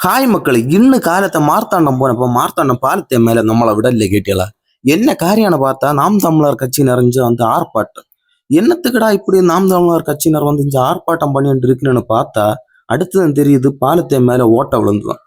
Hi മക്കളെ ഇന്ന് കാലത്തെ മാർത്താണ്ഡം പോനപ്പോ മാർത്താണ്ഡം പാലത്തെ മേലെ നമ്മളെ വിടല്ലേ കേട്ടിയല என்ன காரியான பார்த்தா நாம் தமிழர் கட்சியினர் வந்து அந்த ஆர்ப்பாட்டம் என்னத்துக்குடா இப்படி நாம் தமிழர் கட்சியினர் வந்து இங்க ஆர்ப்பாட்டம் பண்ணிட்டு இருக்குன்னு பார்த்தா அடுத்தது தெரியுது பாலத்தை மேல ஓட்ட விழுந்துதான்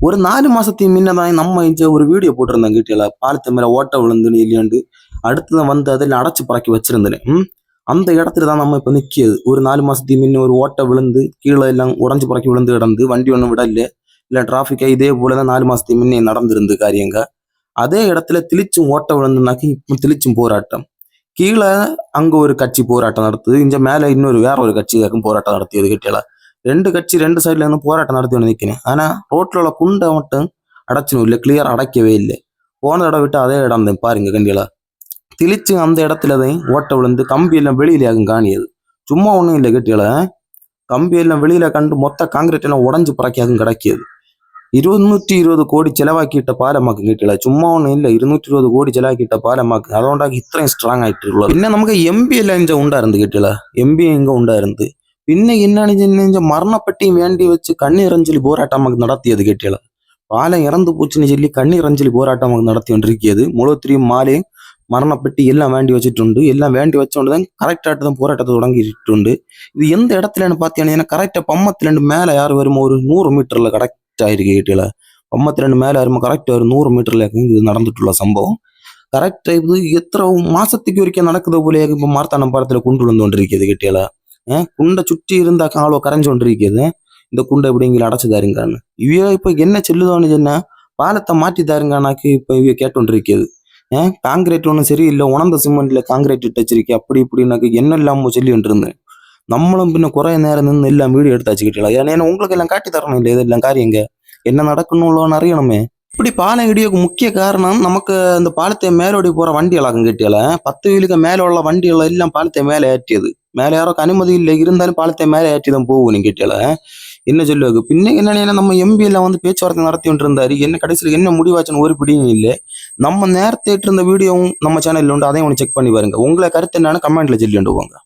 ஒரு நாலு மாசத்துக்கு முன்னதான் நம்ம இங்க ஒரு வீடியோ போட்டிருந்தோம் கேட்டியல பாலத்தை மேல ஓட்ட விழுந்துன்னு இல்லையாண்டு அடுத்தது வந்து அதில் அடைச்சு பறக்கி வச்சிருந்தேன் ம் அந்த இடத்துல தான் நம்ம இப்ப நிக்கியது ஒரு நாலு மாசத்துக்கு முன்ன ஒரு ஓட்ட விழுந்து கீழே எல்லாம் உடஞ்சு பறக்கி விழுந்து கிடந்து வண்டி ஒன்றும் விடல இல்லை டிராஃபிக்காக இதே போல தான் நாலு மாதத்துக்கு முன்னே நடந்திருந்து காரியங்க. அதே இடத்துல திளிச்சும் ஓட்ட விழுந்துனாக்கி இப்போ திளிச்சும் போராட்டம். கீழே அங்கே ஒரு கட்சி போராட்டம் நடத்துது. இங்கே மேலே இன்னொரு வேற ஒரு கட்சி போராட்டம் நடத்தியது கிட்டல ரெண்டு கட்சி ரெண்டு சைடுல இருந்து போராட்டம் நடத்தி வந்து நிக்கிறேன். ஆனா ரோட்ல உள்ள குண்டை மட்டும் அடைச்சணும் இல்லை கிளியர் அடைக்கவே இல்லை. போன தடவை விட்டு அதே இடம் தான் பாருங்க கண்டியில. திளிச்சு அந்த இடத்துல தான் ஓட்ட விழுந்து கம்பியெல்லாம் வெளியிலேயாகும் காணியது. சும்மா ஒன்றும் இல்லை கட்டியல. கம்பியெல்லாம் வெளியில கண்டு மொத்த காங்கிரீட் எல்லாம் உடஞ்சு பறக்காகும் கிடக்கியது. ഇരുന്നൂറ്റി ഇരുപത് കോടി ചെലവാക്കിയിട്ട പാലമാക്ക് കിട്ടിയില്ല ചുമ്മാ ഒന്നും ഇല്ല ഇരുന്നൂറ്റി ഇരുപത് കോടി ചെലവാക്കിയിട്ട പാലമാക്ക് അതുകൊണ്ടാണ് ഇത്രയും സ്ട്രോങ് ആയിട്ടുള്ളത് പിന്നെ നമുക്ക് എം പി എല്ലാം ഇഞ്ച ഉണ്ടായിരുന്നു കിട്ടിയില്ല എം പി ഇങ്ക ഉണ്ടായിരുന്നു പിന്നെ എന്നാണ് ചെന്നെഞ്ച മരണപ്പെട്ടിയും വേണ്ടി വെച്ച് കണ്ണിറഞ്ചിൽ പോരാട്ടം നമുക്ക് നടത്തിയത് കിട്ടിയില്ല പാലം ഇറന്നു പൂച്ചിന് ചൊല്ലി കണ്ണിറഞ്ചിൽ പോരാട്ടം നമുക്ക് നടത്തിക്കൊണ്ടിരിക്കുന്നത് മുളത്തിരിയും മാലയും മരണപ്പെട്ടി എല്ലാം വേണ്ടി വെച്ചിട്ടുണ്ട് എല്ലാം വേണ്ടി വെച്ചുകൊണ്ട് തന്നെ കറക്റ്റായിട്ട് തന്നെ പോരാട്ടത്തെ തുടങ്ങിയിട്ടുണ്ട് ഇത് എന്ത് ഇടത്തിലാണ് പാത്തിയാണ് ഞാൻ കറക്റ്റ് പമ്മത്തിലുണ്ട് മേലെ ആറ് വരുമ്പോൾ ഒരു നൂറ് മീറ്ററിൽ കറക്റ്റ് கேட்டில. பம்மத்துலேருந்து மேலே வருமோ கரெக்டாக ஒரு நூறு மீட்டரில் இது நடந்துட்டுள்ள சம்பவம். கரெக்ட் இது எத்தனை மாசத்துக்கு வரைக்கும் நடக்குதோ போல இப்போ மார்த்தாண்டம் பாலத்தில் குண்டு விழுந்து கொண்டிருக்கிறது கேட்டியல குண்டை சுற்றி இருந்தா காலோ கரைஞ்சு கொண்டிருக்கிறது. இந்த குண்டை எப்படிங்கிற அடைச்சு தாருங்கன்னு இவையோ இப்போ என்ன செல்லுதோன்னு சொன்னா பாலத்தை மாற்றி தாருங்கானாக்கு இப்போ இவைய கேட்டுருக்கிறது ஏன் காங்கிரீட் ஒன்றும் சரி இல்லை உணர்ந்த சிமெண்ட்ல காங்கிரீட் இட்டு வச்சிருக்கே அப்படி இப்படின்னாக்கு என்ன இல்லாம சொல்லி இருந்தேன் நம்மளும் பின்ன குறை நேரம் நின்று எல்லாம் வீடியோ எடுத்து வச்சுக்கிட்டலாம் ஏன்னா உங்களுக்கு எல்லாம் காட்டி தரணும் இல்லை இதெல்லாம் காரியங்க என்ன நடக்கணும்னு அறியணுமே. இப்படி பாலம் இடியோக்கு முக்கிய காரணம் நமக்கு அந்த பாலத்தை மேலோடி போற வண்டிகளாகும் கிட்டியால பத்து வீலுக்கு மேல உள்ள வண்டிகள் எல்லாம் பாலத்தை மேலே ஏற்றியது. மேலே யாரோக்கு அனுமதி இல்லை. இருந்தாலும் பாலத்தை மேலே ஏற்றி தான் போகும் நீ கேட்டியல என்ன சொல்லுவாங்க? பின்ன என்னன்னா நம்ம எம்பி வந்து பேச்சுவார்த்தை நடத்தி இருந்தாரு. என்ன கடைசியில் என்ன முடிவாச்சுன்னு ஒரு பிடியும் இல்லை. நம்ம நேரத்தை இருந்த வீடியோவும் நம்ம சேனல்ல உண்டு. அதையும் ஒன்று செக் பண்ணி பாருங்க. உங்களை கருத்து என்னன்னு கமெண்ட்ல சொல்லி போங்க.